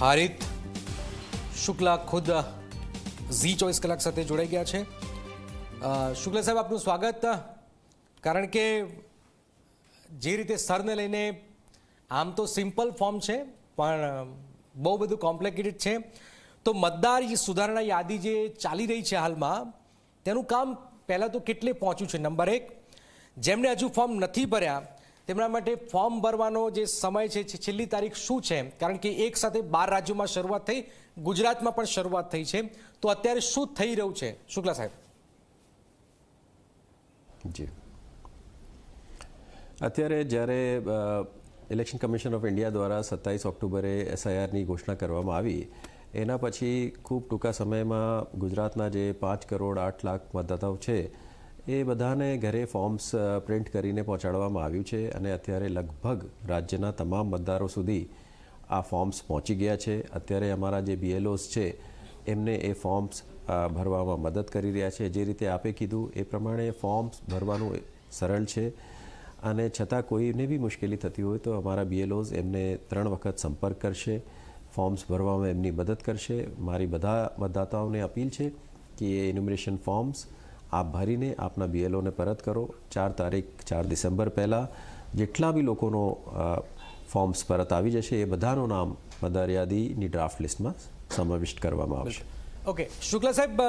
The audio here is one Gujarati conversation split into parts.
હારિત શુક્લા ખુદ ઝી ચોવીસ કલાક સાથે જોડાઈ ગયા છે. શુક્લા સાહેબ, આપનું સ્વાગત. કારણ કે જે રીતે સરને લઈને આમ તો સિમ્પલ ફોર્મ છે, પણ બહુ બધું કોમ્પ્લિકેટેડ છે. તો મતદાર સુધારણા યાદી જે ચાલી રહી છે હાલમાં, તેનું કામ પહેલાં તો કેટલે પહોંચ્યું છે? નંબર એક, જેમણે હજુ ફોર્મ નથી ભર્યા તેમના માટે ફોર્મ ભરવાનો જે સમય છે છેલ્લી તારીખ શું છે? કારણ કે એક સાથે બાર રાજ્યોમાં શરૂઆત થઈ, ગુજરાતમાં પણ શરૂઆત થઈ છે. તો અત્યારે શું થઈ રહ્યું છે? શુક્લા સાહેબ. જી. અત્યારે જ્યારે ઇલેક્શન કમિશન ઓફ ઇન્ડિયા દ્વારા સત્તાવીસ ઓક્ટોબરે એસઆઈઆરની ઘોષણા કરવામાં આવી, એના પછી ખૂબ ટૂંકા સમયમાં ગુજરાતના જે પાંચ કરોડ આઠ લાખ મતદાતાઓ છે એ બધાને ઘરે ફોર્મ્સ પ્રિન્ટ કરીને પહોંચાડવામાં આવ્યું છે અને અત્યારે લગભગ રાજ્યના તમામ મતદારો સુધી આ ફોર્મ્સ પહોંચી ગયા છે. અત્યારે અમારા જે બીએલઓસ છે, એમને એ ફોર્મ્સ ભરવામાં મદદ કરી રહ્યા છે. જે રીતે આપે કીધું, એ પ્રમાણે ફોર્મ્સ ભરવાનું સરળ છે. અને છતાં કોઈને બી મુશ્કેલી થતી હોય તો અમારા બીએલઓઝ એમને ત્રણ વખત સંપર્ક કરશે, ફોર્મ્સ ભરવામાં એમની મદદ કરશે. મારી બધા મતદાતાઓને અપીલ છે કે એ ઇન્યુમરેશન ફોર્મ્સ આપ ભરીને આપના બીએલઓને પરત કરો. ચાર તારીખ, ચાર ડિસેમ્બર પહેલાં જેટલા બી લોકોનો ફોર્મ્સ પરત આવી જશે એ બધાનું નામ મતદાર યાદીની ડ્રાફ્ટ લિસ્ટમાં સમાવિષ્ટ કરવામાં આવશે. ઓકે. શુક્લા સાહેબ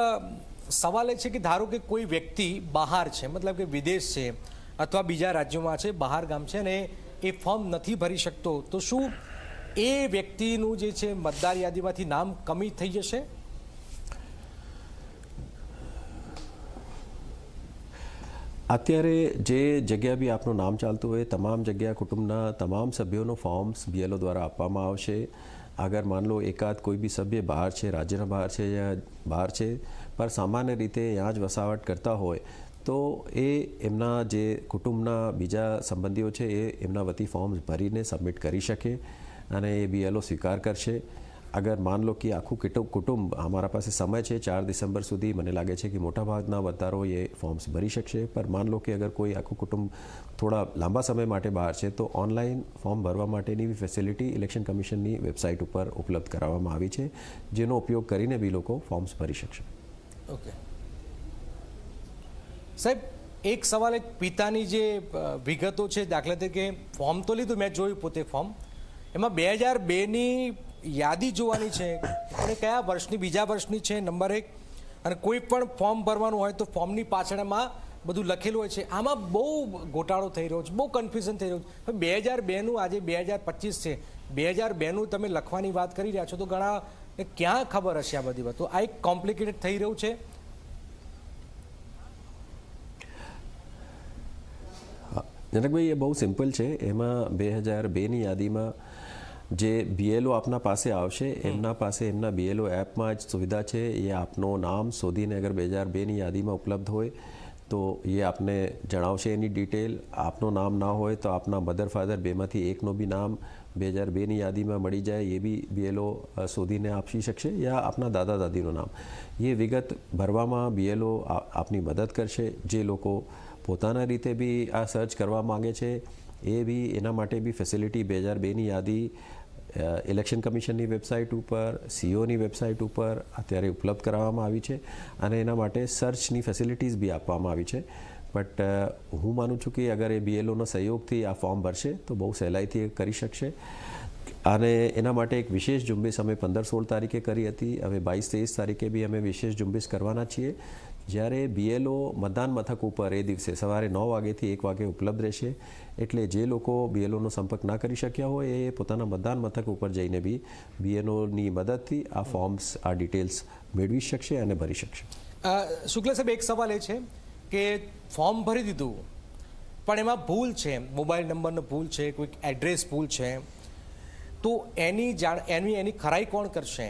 સવાલ એ છે કે ધારો કે કોઈ વ્યક્તિ બહાર છે, મતલબ કે વિદેશ છે અથવા બીજા રાજ્યોમાં છે, બહાર ગામ છે અને એ ફોર્મ નથી ભરી શકતો, તો શું એ વ્યક્તિનું જે છે મતદાર યાદીમાંથી નામ કમી થઈ જશે? અત્યારે જે જગ્યા બી આપનું નામ ચાલતું હોય, તમામ જગ્યા, કુટુંબના તમામ સભ્યોનો ફોર્મ્સ બીએલઓ દ્વારા આપવામાં આવશે. અગર માન લો એકાદ કોઈ બી સભ્ય બહાર છે, રાજ્યના બહાર છે યા બહાર છે, પર સામાન્ય રીતે ત્યાં જ વસાવટ કરતા હોય, તો એ એમના જે કુટુંબના બીજા સંબંધીઓ છે એ એમના વતી ફોર્મ્સ ભરીને સબમિટ કરી શકે અને એ બીએલઓ સ્વીકાર કરશે. અગર માન લો કે આખું કુટુંબ અમારા પાસે સમય છે, ચાર ડિસેમ્બર સુધી મને લાગે છે કે મોટાભાગના વધારો એ ફોર્મ્સ ભરી શકશે. પર માન લો કે અગર કોઈ આખું કુટુંબ થોડા લાંબા સમય માટે બહાર છે, તો ઓનલાઈન ફોર્મ ભરવા માટેની બી ફેસિલિટી ઇલેક્શન કમિશનની વેબસાઇટ ઉપર ઉપલબ્ધ કરાવવામાં આવી છે, જેનો ઉપયોગ કરીને બી લોકો ફોર્મ્સ ભરી શકશે. ઓકે સાહેબ, એક સવાલ એક પિતાની જે વિગતો છે દાખલા તરીકે, ફોર્મ તો લીધું, મેં જોયું પોતે ફોર્મ. એમાં બે હજાર બેની યાદી જોવાની છે અને કયા વર્ષની, બીજા વર્ષની છે, નંબર એક. અને કોઈ પણ ફોર્મ ભરવાનું હોય તો ફોર્મની પાછળમાં બધું લખેલું હોય છે. આમાં બહુ ગોટાળો થઈ રહ્યો છે, બહુ કન્ફ્યુઝન થઈ રહ્યું છે. બે હજાર બેનું આજે બે હજાર પચીસ છે. બે હજાર બેનું તમે લખવાની વાત કરી રહ્યા છો તો ઘણા ક્યાં ખબર હશે આ બધી વસ્તુ આ એક કોમ્પ્લિકેટેડ થઈ રહ્યું છે. જનકભાઈ, એ બહુ સિમ્પલ છે. એમાં બે હજાર બેની યાદીમાં જે બીએલઓ આપના પાસે આવશે, એમના પાસે એમના બીએલઓ એપમાં જ સુવિધા છે. એ આપનો નામ શોધીને અગર બે હજાર બેની યાદીમાં ઉપલબ્ધ હોય, તો એ આપને જણાવશે એની ડિટેલ. આપનું નામ ના હોય તો આપના મધર ફાધર બેમાંથી એકનું બી નામ બે હજાર બેની યાદીમાં મળી જાય, એ બી બીએલઓ શોધીને આપી શકશે યા આપના દાદા દાદીનું નામ. એ વિગત ભરવામાં બીએલઓ આપની મદદ કરશે. જે લોકો પોતાના રીતે બી આ સર્ચ કરવા માગે છે. એ બી એના માટે બી ફેસિલિટી બે હજાર બેની યાદી ઇલેક્શન કમિશનની વેબસાઇટ ઉપર સીઓની વેબસાઇટ ઉપર અત્યારે ઉપલબ્ધ કરાવવામાં આવી છે અને એના માટે સર્ચની ફેસિલિટીઝ બી આપવામાં આવી છે. બટ હું માનું છું કે અગર એ બીએલઓના સહયોગથી આ ફોર્મ ભરશે તો બહુ સહેલાઈથી કરી શકશે. અને એના માટે એક વિશેષ ઝુંબેશ અમે પંદર સોળ તારીખે કરી હતી. હવે બાવીસ તેવીસ તારીખે બી અમે વિશેષ ઝુંબેશ કરવાના છીએ. જ્યારે બીએલઓ મતદાન મથક ઉપર એ દિવસે સવારે નવ વાગ્યાથી એક વાગે ઉપલબ્ધ રહેશે, એટલે જે લોકો બીએલઓનો સંપર્ક ના કરી શક્યા હોય, એ પોતાના મતદાન મથક ઉપર જઈને બી બીએલઓની મદદથી આ ફોર્મ્સ, આ ડિટેલ્સ મેળવી શકશે અને ભરી શકશે. શુક્લ સાહેબ, એક સવાલ એ છે કે ફોર્મ ભરી દીધું, પણ એમાં ભૂલ છે, મોબાઈલ નંબરનો ભૂલ છે, કોઈક એડ્રેસ ભૂલ છે, તો એની જાણ, એની એની ખરાઈ કોણ કરશે?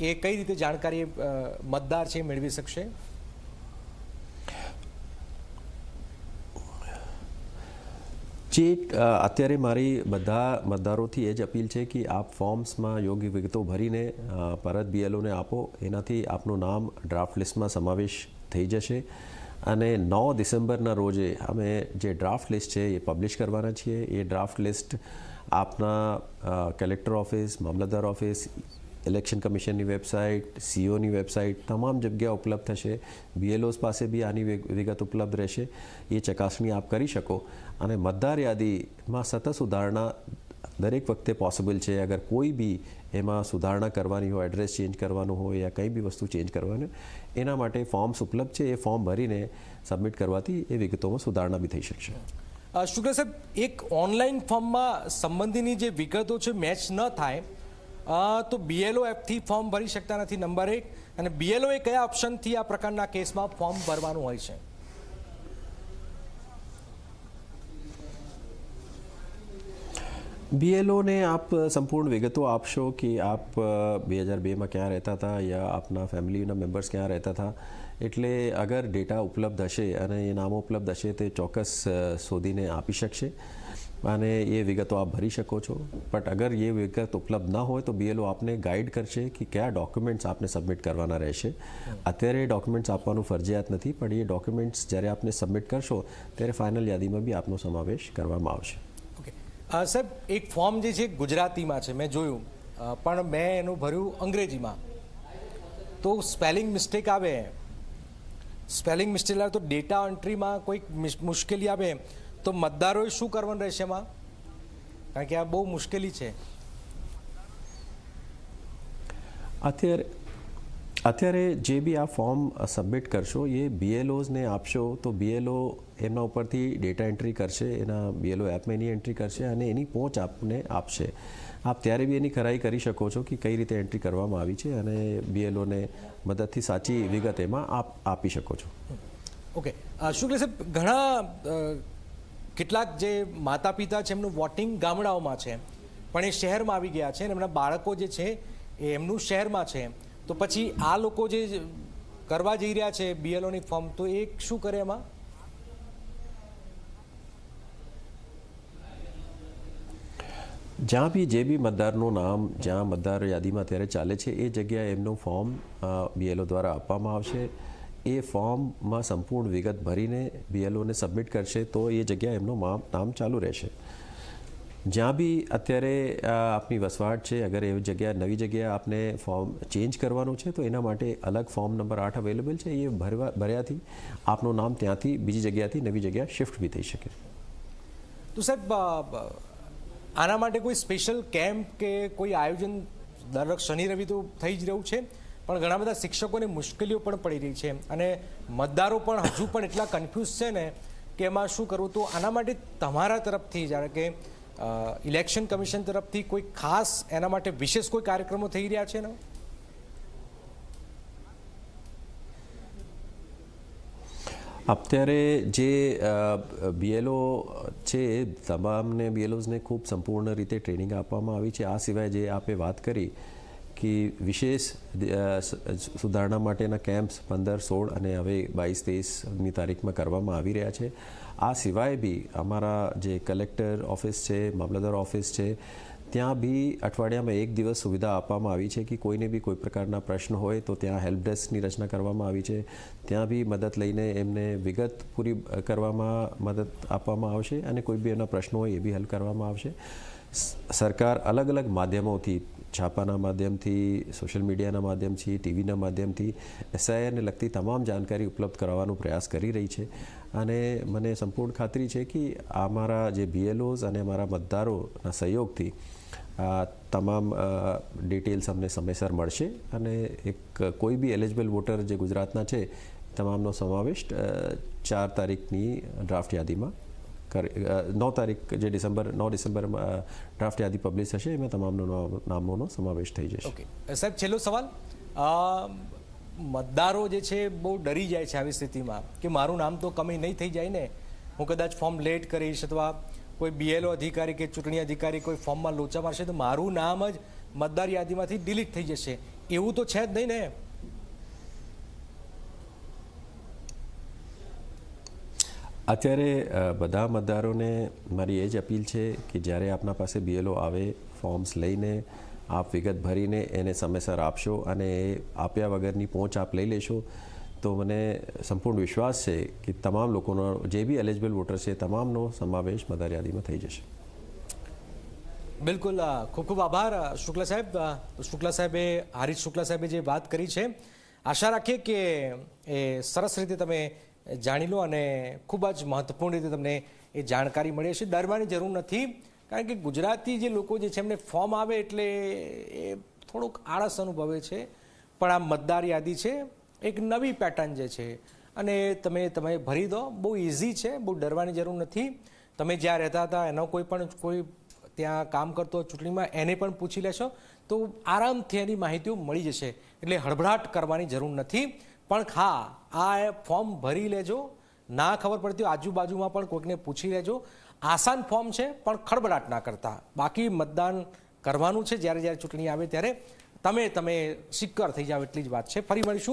એ કઈ રીતે જાણકારી મતદાર છે મેળવી શકશે? જે અત્યારે મારી બધા મતદારોથી એ જ અપીલ છે કે આપ ફોર્મ્સમાં યોગ્ય વિગતો ભરીને પરત બીએલઓને આપો. એનાથી આપનું નામ ડ્રાફ્ટ લિસ્ટમાં સમાવેશ થઈ જશે. અને નવ ડિસેમ્બરના રોજે અમે જે ડ્રાફ્ટ લિસ્ટ છે એ પબ્લિશ કરવાના છીએ. એ ડ્રાફ્ટ લિસ્ટ આપના કલેક્ટર ઓફિસ, મામલતદાર ઓફિસ ઇલેક્શન કમિશનની વેબસાઇટ સીઓની વેબસાઇટ તમામ જગ્યા ઉપલબ્ધ થશે. બીએલઓસ પાસે બી આની વિગત ઉપલબ્ધ રહેશે. એ ચકાસણી આપ કરી શકો. અને મતદાર યાદીમાં સતત સુધારણા દરેક વખતે પોસિબલ છે. અગર કોઈ બી એમાં સુધારણા કરવાની હોય એડ્રેસ ચેન્જ કરવાનું હોય યા કંઈ બી વસ્તુ ચેન્જ કરવાની એના માટે ફોર્મ્સ ઉપલબ્ધ છે. એ ફોર્મ ભરીને સબમિટ કરવાથી એ વિગતોમાં સુધારણા બી થઈ શકશે. શુક્ર સાહેબ, એક ઓનલાઈન ફોર્મમાં સંબંધીની જે વિગતો છે મેચ ન થાય તો બીએલઓ એપથી ફોર્મ ભરી શકતા નથી નંબર એક. અને બીએલઓ એ કયા ઓપ્શનથી આ પ્રકારના કેસમાં ફોર્મ ભરવાનું હોય છે? બીએલઓને આપ સંપૂર્ણ વિગતો આપશો કે આપ બે હજાર બેમાં ક્યાં રહેતા હતા યા આપના ફેમિલીના મેમ્બર્સ ક્યાં રહેતા હતા? એટલે અગર ડેટા ઉપલબ્ધ હશે અને એ નામો ઉપલબ્ધ હશે તે ચોક્કસ શોધીને આપી શકશે. અને એ વિગતો આપ ભરી શકો છો. બટ અગર એ વિગત ઉપલબ્ધ ના હોય તો બીએલઓ આપને ગાઈડ કરશે કે કયા ડોક્યુમેન્ટ્સ આપને સબમિટ કરવાના રહેશે. અત્યારે એ ડોક્યુમેન્ટ્સ આપવાનું ફરજિયાત નથી, પણ એ ડોક્યુમેન્ટ્સ જ્યારે આપને સબમિટ કરશો, ત્યારે ફાઇનલ યાદીમાં બી આપનો સમાવેશ કરવામાં આવશે. ઓકે. સાહેબ, એક ફોર્મ જે છે ગુજરાતીમાં છે, મેં જોયું. પણ મેં એનું ભર્યું અંગ્રેજીમાં. તો સ્પેલિંગ મિસ્ટેક આવે. સ્પેલિંગ મિસ્ટેક આવે તો ડેટા એન્ટ્રીમાં કોઈક મુશ્કેલી આવે. તો મતદારોએ શું કરવાનું રહેશે એમાં? કારણ કે આ બહુ મુશ્કેલી છે. અત્યારે અત્યારે જે બી આ ફોર્મ સબમિટ કરશો એ બીએલઓઝને આપશો તો બીએલઓ એમના ઉપરથી ડેટા એન્ટ્રી કરશે એના બીએલઓ એપમાં એની એન્ટ્રી કરશે અને એની પહોંચ આપને આપશે. આપ ત્યારે બી એની ખરાઈ કરી શકો છો કે કઈ રીતે એન્ટ્રી કરવામાં આવી છે અને બીએલઓને મદદથી સાચી વિગત એમાં આપ આપી શકો છો. ઓકે. શુક્લ સાહેબ ઘણા કેટલાક જે માતા પિતા છે, એમનું વોટિંગ ગામડાઓમાં છે, પણ એ શહેરમાં આવી ગયા છે અને એમના બાળકો જે છે, એ એમનું શહેરમાં છે. તો પછી આ લોકો જે કરવા જઈ રહ્યા છે બીએલઓની ફોર્મ, તો એ શું કરે એમાં? જ્યાં બી જે બી મતદારનું નામ, જ્યાં મતદાર યાદીમાં અત્યારે ચાલે છે, એ જગ્યાએ એમનું ફોર્મ બીએલઓ દ્વારા આપવામાં આવશે. એ ફોર્મમાં સંપૂર્ણ વિગત ભરીને બીએલઓને સબમિટ કરશે તો એ જગ્યાએ એમનું નામ ચાલુ રહેશે. જ્યાં બી અત્યારે આપની વસવાટ છે, અગર એવી જગ્યા નવી જગ્યા આપને ફોર્મ ચેન્જ કરવાનું છે, તો એના માટે અલગ ફોર્મ નંબર આઠ અવેલેબલ છે, એ ભરવા, ભર્યાથી આપનું નામ ત્યાંથી બીજી જગ્યાથી નવી જગ્યા શિફ્ટ બી થઈ શકે. તો સાહેબ આના માટે કોઈ સ્પેશિયલ કેમ્પ કે કોઈ આયોજન દર શનિ રવિ તો થઈ જ રહ્યું છે? પણ ઘણા બધા શિક્ષકોને મુશ્કેલીઓ પણ પડી રહી છે. અને મતદારો પણ હજુ પણ એટલા કન્ફ્યુઝ છે ને કે એમાં શું કરવું? તો આના માટે તમારા તરફથી જાણે કે ઇલેક્શન કમિશન તરફથી કોઈ ખાસ એના માટે વિશેષ કોઈ કાર્યક્રમો થઈ રહ્યા છે ને અત્યારે જે બીએલઓ છે, તમામને બીએલઓઝને ખૂબ સંપૂર્ણ રીતે ટ્રેનિંગ આપવામાં આવી છે. આ સિવાય જે આપે વાત કરી કે વિશેષ સુધારણા માટેના કેમ્પ્સ પંદર, સોળ અને હવે બાવીસ તેઈસની તારીખમાં કરવામાં આવી રહ્યા છે. આ સિવાય બી અમારા જે કલેક્ટર ઓફિસ છે, મામલતદાર ઓફિસ છે, ત્યાં બી અઠવાડિયામાં એક દિવસ સુવિધા આપવામાં આવી છે કે કોઈને બી કોઈ પ્રકારના પ્રશ્ન હોય તો ત્યાં હેલ્પ ડેસ્કની રચના કરવામાં આવી છે. ત્યાં બી મદદ લઈને એમને વિગત પૂરી કરવામાં મદદ આપવામાં આવશે અને કોઈ બી એના પ્રશ્નો હોય એ બી હલ કરવામાં આવશે. સરકાર અલગ અલગ માધ્યમોથી, છાપાના માધ્યમથી, સોશિયલ મીડિયાના માધ્યમથી, ટીવીના માધ્યમથી, એસઆઈઆરને લગતી તમામ જાણકારી ઉપલબ્ધ કરાવવાનો પ્રયાસ કરી રહી છે. અને મને સંપૂર્ણ ખાતરી છે કે અમારા જે બીએલઓઝ અને અમારા મતદારોના સહયોગથી આ તમામ ડિટેલ્સ અમને સમયસર મળશે અને એક કોઈ બી એલિજિબલ વોટર જે ગુજરાતના છે તમામનો સમાવેશ ચાર તારીખની ડ્રાફ્ટ યાદીમાં નવ તારીખ જે ડિસેમ્બર નવ ડિસેમ્બરમાં ડ્રાફ્ટ યાદી પબ્લિશ થશે એમાં તમામનો નામોનો સમાવેશ થઈ જશે ઓકે સાહેબ છેલ્લો સવાલ મતદારો જે છે બહુ ડરી જાય છે આવી સ્થિતિમાં કે મારું નામ તો કમી નહીં થઈ જાય ને હું કદાચ ફોર્મ લેટ કરીશ અથવા કોઈ બીએલઓ અધિકારી કે ચૂંટણી અધિકારી કોઈ ફોર્મમાં લોચા મારશે તો મારું નામ જ મતદાર યાદીમાંથી ડિલીટ થઈ જશે. એવું તો છે જ નહીં ને? અત્યારે બધા મતદારોને મારી એ જ અપીલ છે કે જ્યારે આપના પાસે બીએલઓ આવે, ફોર્મ્સ લઈને આપ વિગત ભરીને એને સમયસર આપશો અને એ આપ્યા વગરની પહોંચ આપ લઈ લેશો, તો મને સંપૂર્ણ વિશ્વાસ છે કે તમામ લોકોનો, જે બી એલિજિબલ વોટર છે, તમામનો સમાવેશ મતદાર યાદીમાં થઈ જશે. બિલકુલ ખૂબ ખૂબ આભાર શુક્લા સાહેબ. શુક્લા સાહેબે, હરીશ શુક્લા સાહેબે જે વાત કરી છે. આશા રાખીએ કે, એ સરસ રીતે તમે જાણી લો અને ખૂબ જ મહત્વપૂર્ણ રીતે તમને એ જાણકારી મળી હશે. ડરવાની જરૂર નથી, કારણ કે ગુજરાતી જે લોકો જે છે એમને ફોર્મ આવે એટલે એ થોડુંક આળસ અનુભવે છે. પણ આ મતદાર યાદી છે, એક નવી પેટર્ન જે છે, અને તમે તમે ભરી દો. બહુ ઇઝી છે, બહુ ડરવાની જરૂર નથી. તમે જ્યાં રહેતા હતા, એનો કોઈ પણ, કોઈ ત્યાં કામ કરતો ચૂંટણીમાં, એને પણ પૂછી લેશો. તો આરામથી એની માહિતીઓ મળી જશે. એટલે હડબડાટ કરવાની જરૂર નથી. પણ હા આ ફોર્મ ભરી લેજો. ના ખબર પડતી આજુબાજુમાં પણ કોઈકને પૂછી લેજો. આસાન ફોર્મ છે, પણ ખડબડાટ ના કરતા. બાકી મતદાન કરવાનું છે, જ્યારે જ્યારે ચૂંટણી આવે ત્યારે. તમે તમે સિક્કર થઈ જાવ એટલી જ વાત છે. ફરી મળીશું.